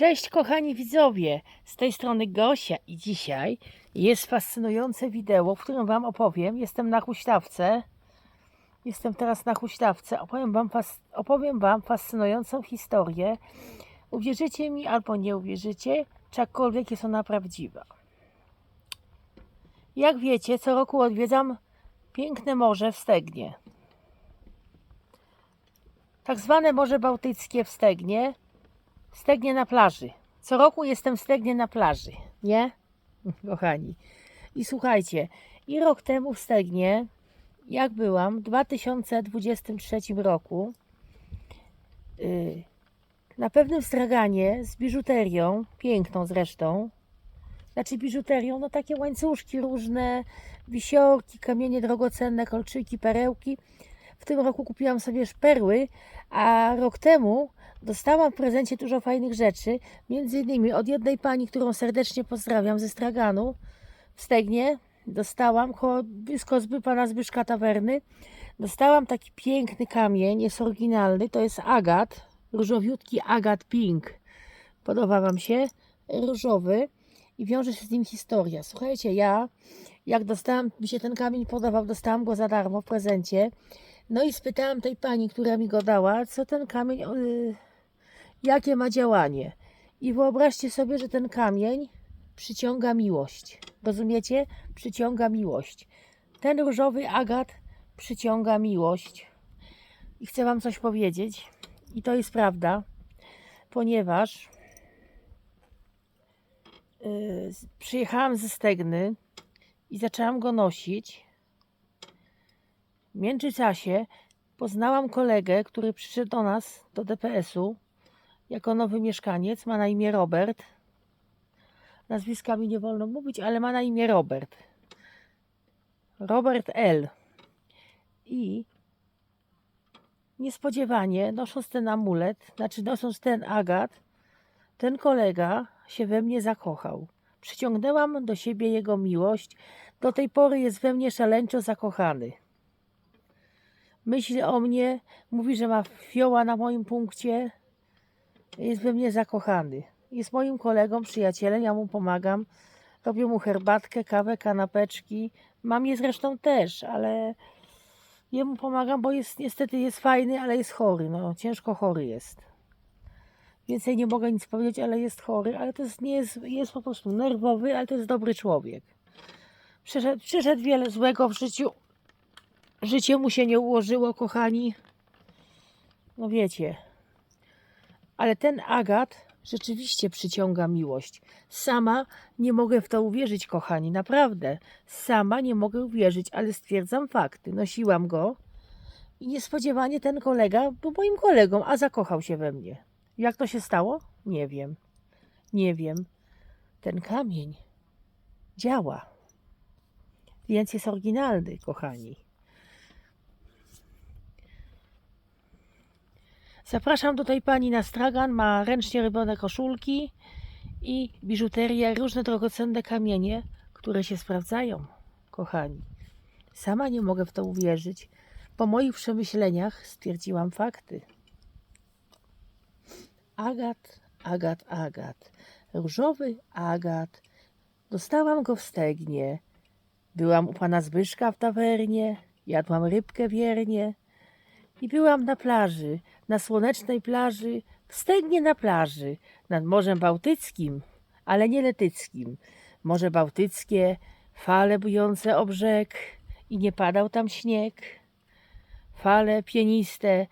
Cześć kochani widzowie, z tej strony Gosia i dzisiaj jest fascynujące wideo, w którym Wam opowiem. Jestem na huśtawce, jestem teraz na huśtawce, opowiem Wam, opowiem wam fascynującą historię. Uwierzycie mi albo nie uwierzycie, czy jakkolwiek jest ona prawdziwa. Jak wiecie, co roku odwiedzam piękne morze w Stegnie. Tak zwane Morze Bałtyckie w Stegnie, Stegnie na plaży. Co roku jestem w Stegnie na plaży, nie? Kochani. I słuchajcie, i rok temu w Stegnie, jak byłam, w 2023 roku, yy, na pewnym straganie z biżuterią, piękną zresztą, znaczy biżuterią, no takie łańcuszki różne, wisiorki, kamienie drogocenne, kolczyki, perełki. W tym roku kupiłam sobie szperły, a rok temu dostałam w prezencie dużo fajnych rzeczy. Między innymi od jednej pani, którą serdecznie pozdrawiam ze Straganu w Stegnie. Dostałam koło, blisko zby pana Zbyszka Tawerny. Dostałam taki piękny kamień, jest oryginalny, to jest agat, różowiutki agat pink. Podoba wam się? Różowy i wiąże się z nim historia. Słuchajcie, ja jak dostałam, mi się ten kamień podobał, dostałam go za darmo w prezencie. No i spytałam tej pani, która mi go dała, co ten kamień, yy, jakie ma działanie. I wyobraźcie sobie, że ten kamień przyciąga miłość. Rozumiecie? Przyciąga miłość. Ten różowy agat przyciąga miłość. I chcę Wam coś powiedzieć. I to jest prawda, ponieważ yy, przyjechałam ze Stegny i zaczęłam go nosić. W międzyczasie poznałam kolegę, który przyszedł do nas, do DPS-u, jako nowy mieszkaniec. Ma na imię Robert. Nazwiska mi nie wolno mówić, ale ma na imię Robert. Robert L. I niespodziewanie, nosząc ten amulet, znaczy nosząc ten agat, ten kolega się we mnie zakochał. Przyciągnęłam do siebie jego miłość. Do tej pory jest we mnie szaleńczo zakochany. Myśli o mnie, mówi, że ma fioła na moim punkcie. Jest we mnie zakochany. Jest moim kolegą, przyjacielem, ja mu pomagam. Robię mu herbatkę, kawę, kanapeczki. Mam je zresztą też, ale jemu pomagam, bo jest niestety jest fajny, ale jest chory. No, ciężko chory jest. Więcej nie mogę nic powiedzieć, ale jest chory, ale to jest, nie jest, jest po prostu nerwowy, ale to jest dobry człowiek. Przeszedł, przeszedł wiele złego w życiu. Życie mu się nie ułożyło, kochani. No wiecie. Ale ten agat rzeczywiście przyciąga miłość. Sama nie mogę w to uwierzyć, kochani, naprawdę. Sama nie mogę uwierzyć, ale stwierdzam fakty. Nosiłam go i niespodziewanie ten kolega był moim kolegą, a zakochał się we mnie. Jak to się stało? Nie wiem. Nie wiem. Ten kamień działa. Więc jest oryginalny, kochani. Zapraszam do tej pani na stragan. Ma ręcznie robione koszulki i biżuterię, różne drogocenne kamienie, które się sprawdzają, kochani. Sama nie mogę w to uwierzyć. Po moich przemyśleniach stwierdziłam fakty. Agat, agat, agat. Różowy agat. Dostałam go w stegnie. Byłam u pana Zbyszka w tawernie. Jadłam rybkę wiernie. I byłam na plaży, na słonecznej plaży, w stegnie na plaży, nad Morzem Bałtyckim, ale nie letyckim. Morze Bałtyckie, fale bujące o brzeg i nie padał tam śnieg. Fale pieniste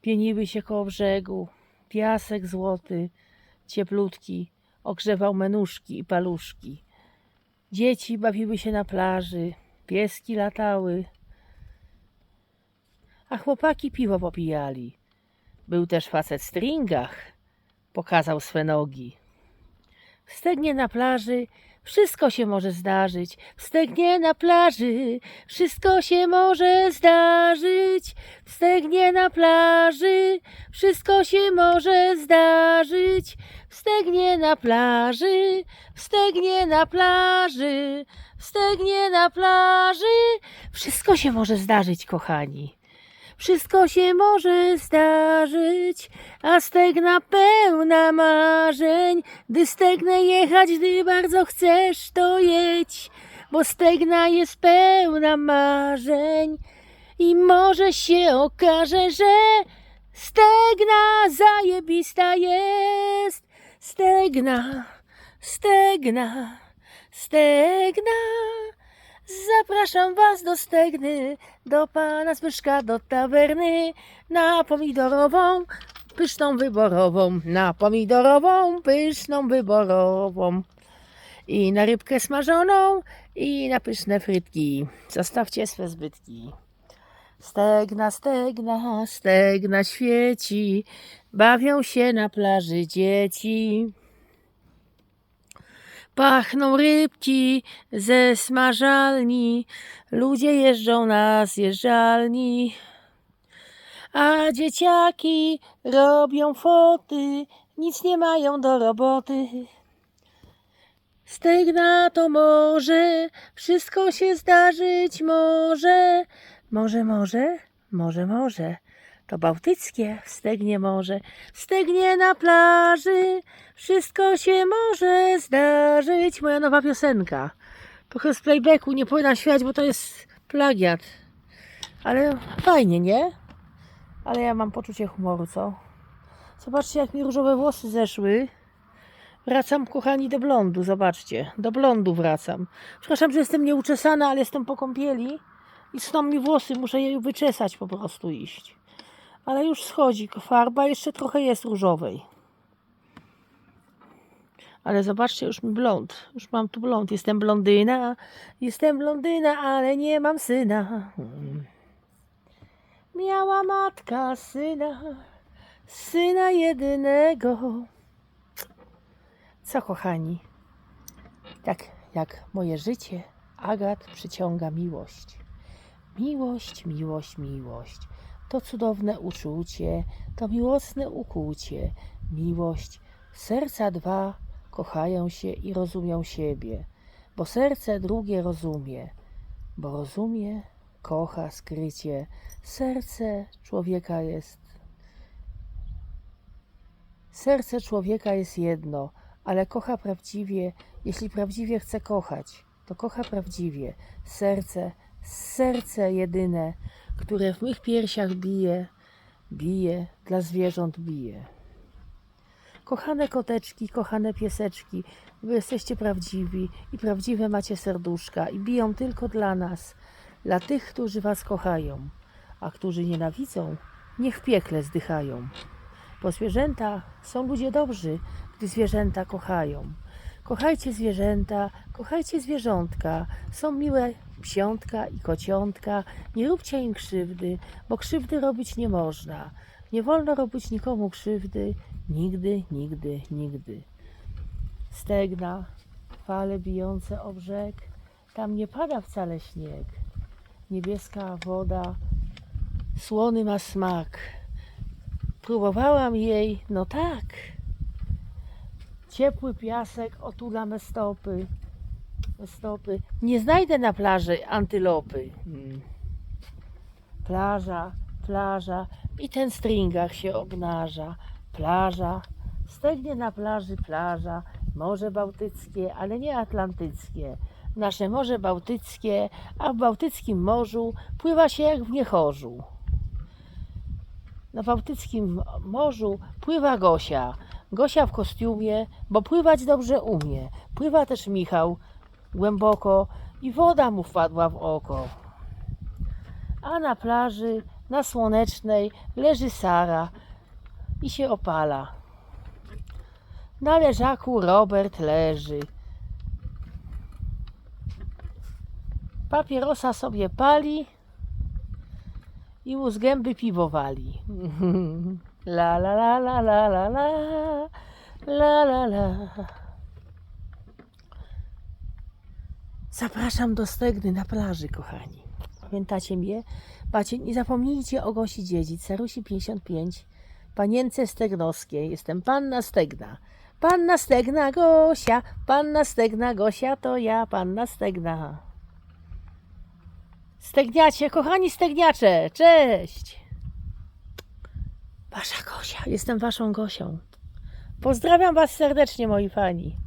pieniły się koło brzegu. Piasek złoty, cieplutki, ogrzewał menuszki i paluszki. Dzieci bawiły się na plaży, pieski latały, a chłopaki piwo popijali. Był też facet w stringach, pokazał swe nogi. W stegnie na plaży wszystko się może zdarzyć. W stegnie na plaży wszystko się może zdarzyć. W stegnie na plaży wszystko się może zdarzyć. W na plaży, w stegnie na plaży, w stegnie na plaży wszystko się może zdarzyć, kochani. Wszystko się może zdarzyć, a stegna pełna marzeń. Gdy stegnę jechać, gdy bardzo chcesz, to jedź, bo stegna jest pełna marzeń. I może się okaże, że stegna zajebista jest. Stegna, stegna, stegna. Zapraszam was do Stegny, do pana Zbyszka, do tawerny, na pomidorową, pyszną wyborową, na pomidorową, pyszną wyborową. I na rybkę smażoną, i na pyszne frytki. Zostawcie swe zbytki. Stegna, stegna, stegna świeci, bawią się na plaży dzieci. Pachną rybki ze smażalni, ludzie jeżdżą na zjeżdżalni. A dzieciaki robią foty, nic nie mają do roboty. Stegna to może, wszystko się zdarzyć może. Może, może, może, może. To bałtyckie Stegnie. W Stegnie na plaży wszystko się może zdarzyć. Moja nowa piosenka. Trochę z playbacku nie powinna śpiewać, bo to jest plagiat. Ale fajnie, nie? Ale ja mam poczucie humoru, co? Zobaczcie, jak mi różowe włosy zeszły. Wracam, kochani, do blondu, zobaczcie. Do blondu wracam. Przepraszam, że jestem nieuczesana, ale jestem po kąpieli i schną mi włosy, muszę je wyczesać po prostu iść. Ale już schodzi farba, jeszcze trochę jest różowej. Ale zobaczcie, już mi blond. Już mam tu blond. Jestem blondyna, jestem blondyna, ale nie mam syna. Miała matka syna, syna jedynego. Co kochani? Tak jak moje życie, Agat przyciąga miłość. Miłość, miłość, miłość. To cudowne uczucie, to miłosne ukłucie. Miłość. Serca dwa kochają się i rozumią siebie, bo serce drugie rozumie, bo rozumie, kocha skrycie. Serce człowieka jest. Serce człowieka jest jedno, ale kocha prawdziwie, jeśli prawdziwie chce kochać, to kocha prawdziwie. Serce, serce jedyne, które w mych piersiach bije, bije, dla zwierząt bije. Kochane koteczki, kochane pieseczki, wy jesteście prawdziwi i prawdziwe macie serduszka i biją tylko dla nas, dla tych, którzy was kochają, a którzy nienawidzą, niech piekle zdychają. Bo zwierzęta są ludzie dobrzy, gdy zwierzęta kochają. Kochajcie zwierzęta, kochajcie zwierzątka. Są miłe psiątka i kociątka. Nie róbcie im krzywdy, bo krzywdy robić nie można. Nie wolno robić nikomu krzywdy. Nigdy, nigdy, nigdy. Stegna, fale bijące o brzeg. Tam nie pada wcale śnieg. Niebieska woda, słony ma smak. Próbowałam jej, no tak. Ciepły piasek otula me stopy. Stopy. Nie znajdę na plaży antylopy. Hmm. Plaża, plaża i ten stringach się obnaża. Plaża, stegnie na plaży plaża. Morze Bałtyckie, ale nie atlantyckie. Nasze Morze Bałtyckie, a w Bałtyckim Morzu pływa się jak w niechorzu. Na Bałtyckim Morzu pływa Gosia. Gosia w kostiumie, bo pływać dobrze umie. Pływa też Michał głęboko i woda mu wpadła w oko. A na plaży, na słonecznej, leży Sara i się opala. Na leżaku Robert leży. Papierosa sobie pali i mu z gęby piwo wali. La la la la la la la la la la Zapraszam do Stegny na plaży, kochani. Pamiętacie mnie? Bacie, nie zapomnijcie o Gosi Dziedzic, Sarusi 55, Panience Stegnowskiej. Jestem Panna Stegna. Panna Stegna Gosia, Panna Stegna Gosia, to ja, Panna Stegna. Stegniacie, kochani stegniacze, cześć! Wasza Gosia, jestem waszą Gosią. Pozdrawiam was serdecznie, moi fani.